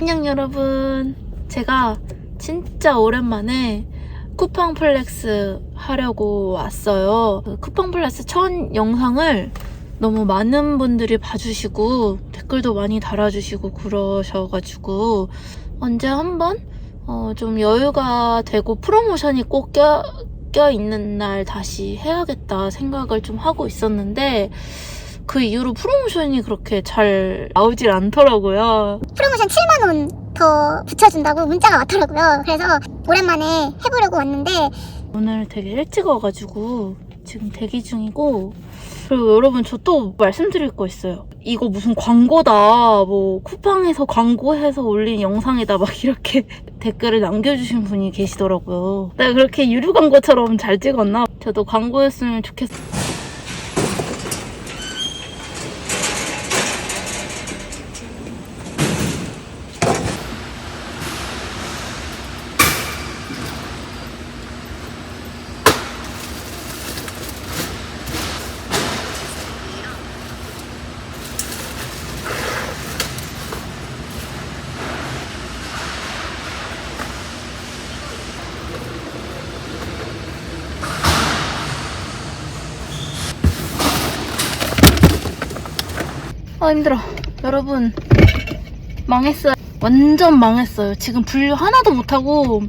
안녕 여러분. 제가 진짜 오랜만에 쿠팡 플렉스 하려고 왔어요. 그 쿠팡 플렉스 첫 영상을 너무 많은 분들이 봐주시고 댓글도 많이 달아주시고 그러셔가지고 언제 한번 어, 좀 여유가 되고 프로모션이 꼭 껴, 껴있는 날 다시 해야겠다 생각을 좀 하고 있었는데 그 이후로 프로모션이 그렇게 잘 나오질 않더라고요. 프로모션 7만 원 더 붙여준다고 문자가 왔더라고요. 그래서 오랜만에 해보려고 왔는데 오늘 되게 일찍 와가지고 지금 대기 중이고 그리고 여러분 저 또 말씀드릴 거 있어요. 이거 무슨 광고다 뭐 쿠팡에서 광고해서 올린 영상이다 막 이렇게 댓글을 남겨주신 분이 계시더라고요. 내가 그렇게 유료 광고처럼 잘 찍었나? 저도 광고였으면 좋겠어. 아 힘들어. 여러분 망했어요. 완전 망했어요. 지금 분류 하나도 못하고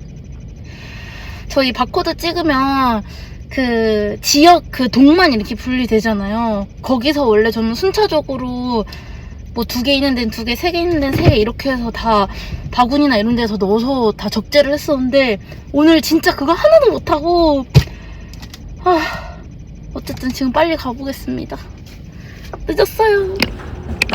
저희 바코드 찍으면 그 지역 그 동만 이렇게 분리되잖아요. 거기서 원래 저는 순차적으로 뭐 두 개 있는 데는 두 개, 세 개 있는 데는 세 개 이렇게 해서 다 바구니나 이런 데서 넣어서 다 적재를 했었는데 오늘 진짜 그거 하나도 못하고 아 어쨌든 지금 빨리 가보겠습니다. 늦었어요.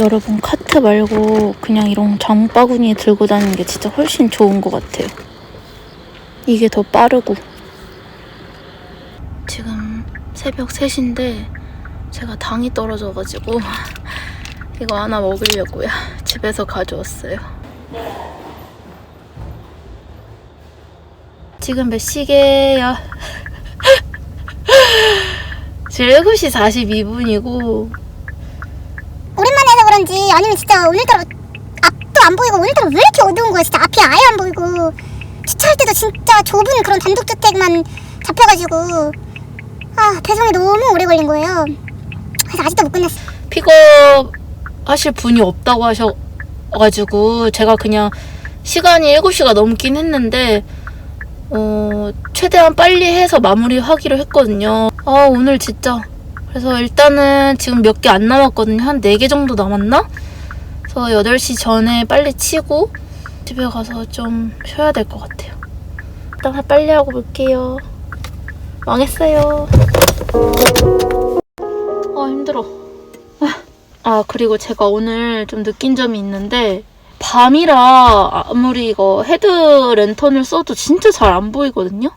여러분 카트 말고 그냥 이런 장바구니 들고 다니는 게 진짜 훨씬 좋은 것 같아요. 이게 더 빠르고. 지금 새벽 3시인데 제가 당이 떨어져가지고 이거 하나 먹으려고요. 집에서 가져왔어요. 지금 몇 시게요? 지금 7시 42분이고 오랜만에 해서 그런지 아니면 진짜 오늘따라 앞도 안 보이고 오늘따라 왜 이렇게 어두운 거야? 진짜 앞이 아예 안 보이고. 주차할 때도 진짜 좁은 그런 단독주택만 잡혀가지고. 아 배송이 너무 오래 걸린 거예요. 그래서 아직도 못 끝냈어 픽업 하실 분이 없다고 하셔가지고 제가 그냥 시간이 7시가 넘긴 했는데 어 최대한 빨리 해서 마무리하기로 했거든요. 아 오늘 진짜 그래서 일단은 지금 몇 개 안 남았거든요. 한 4개 정도 남았나? 그래서 8시 전에 빨리 치고 집에 가서 좀 쉬어야 될 것 같아요. 일단 빨리 하고 볼게요. 망했어요. 아 힘들어. 아, 그리고 제가 오늘 좀 느낀 점이 있는데, 밤이라 아무리 이거 헤드 랜턴을 써도 진짜 잘 안 보이거든요?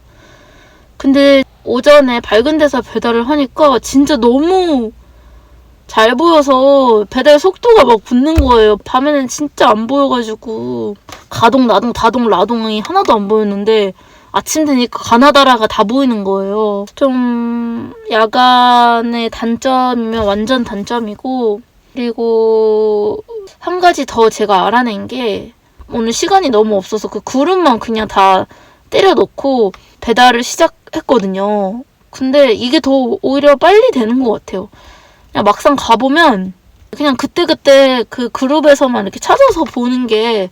근데 오전에 밝은 데서 배달을 하니까 진짜 너무 잘 보여서 배달 속도가 막 붙는 거예요. 밤에는 진짜 안 보여가지고, 가동, 나동, 다동, 라동이 하나도 안 보였는데, 아침 되니까 가나다라가 다 보이는 거예요. 좀 야간의 단점이면 완전 단점이고 그리고 한 가지 더 제가 알아낸 게 오늘 시간이 너무 없어서 그 그릇만 그냥 다 때려 넣고 배달을 시작 했거든요. 근데 이게 더 오히려 빨리 되는 것 같아요. 그냥 막상 가보면 그냥 그때그때 그 그룹에서만 이렇게 찾아서 보는 게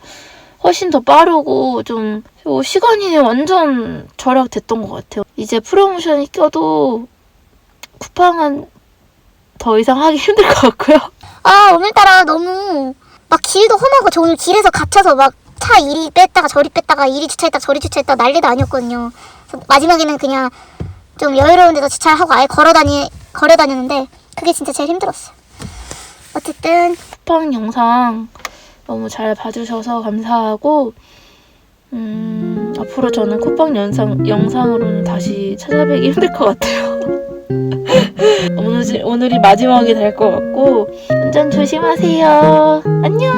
훨씬 더 빠르고 좀 어, 시간이 완전 절약됐던 것 같아요. 이제 프로모션이 껴도 쿠팡은 더 이상 하기 힘들 것 같고요. 아 오늘따라 너무 막 길도 험하고 저 오늘 길에서 갇혀서 막 차 이리 뺐다가 저리 뺐다가 이리 주차했다가 저리 주차했다가 난리도 아니었거든요. 마지막에는 그냥 좀 여유로운 데서 주차하고 아예 걸어 다니 걸어 다니는데 그게 진짜 제일 힘들었어요. 어쨌든 쿠팡 영상 너무 잘 봐주셔서 감사하고 음, 앞으로 저는 쿠팡 영상, 영상으로는 다시 찾아뵈기 힘들 것 같아요. 오늘, 오늘이 마지막이 될 것 같고 운전 조심하세요. 안녕.